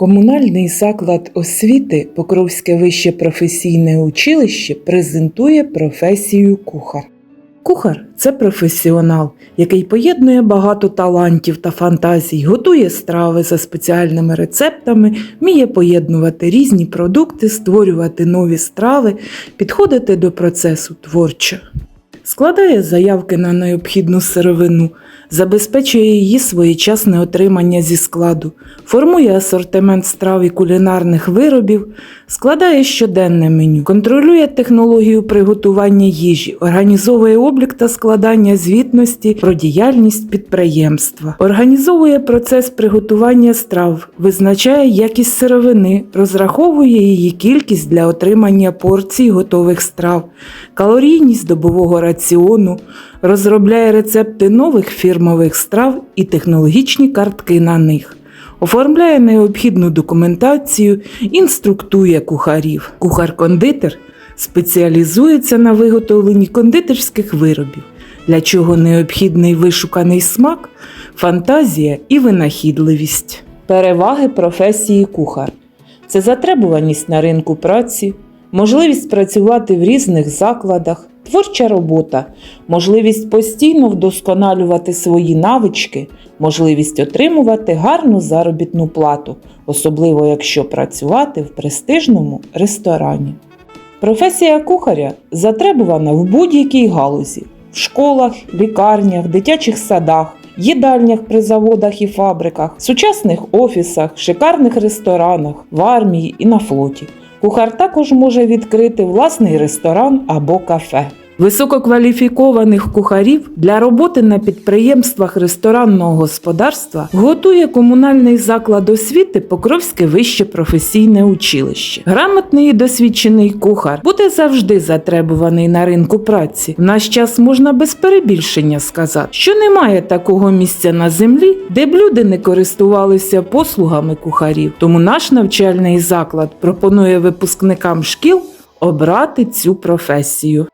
Комунальний заклад освіти Покровське вище професійне училище презентує професію кухар. Кухар це професіонал, який поєднує багато талантів та фантазій, готує страви за спеціальними рецептами, вміє поєднувати різні продукти, створювати нові страви, підходити до процесу творчо. Складає заявки на необхідну сировину, забезпечує її своєчасне отримання зі складу, формує асортимент страв і кулінарних виробів, складає щоденне меню, контролює технологію приготування їжі, організовує облік та складання звітності про діяльність підприємства, організовує процес приготування страв, визначає якість сировини, розраховує її кількість для отримання порцій готових страв, калорійність добового раціону, розробляє рецепти нових фірмових страв і технологічні картки на них. Оформляє необхідну документацію, інструктує кухарів. Кухар-кондитер спеціалізується на виготовленні кондитерських виробів, для чого необхідний вишуканий смак, фантазія і винахідливість. Переваги професії кухар це затребуваність на ринку праці, можливість працювати в різних закладах, творча робота, можливість постійно вдосконалювати свої навички, можливість отримувати гарну заробітну плату, особливо якщо працювати в престижному ресторані. Професія кухаря затребувана в будь-якій галузі в школах, лікарнях, дитячих садах, їдальнях при заводах і фабриках, сучасних офісах, шикарних ресторанах, в армії і на флоті. Кухар також може відкрити власний ресторан або кафе. Висококваліфікованих кухарів для роботи на підприємствах ресторанного господарства готує комунальний заклад освіти Покровське вище професійне училище. Грамотний і досвідчений кухар буде завжди затребуваний на ринку праці. В наш час можна без перебільшення сказати, що немає такого місця на землі, де б люди не користувалися послугами кухарів. Тому наш навчальний заклад пропонує випускникам шкіл обрати цю професію.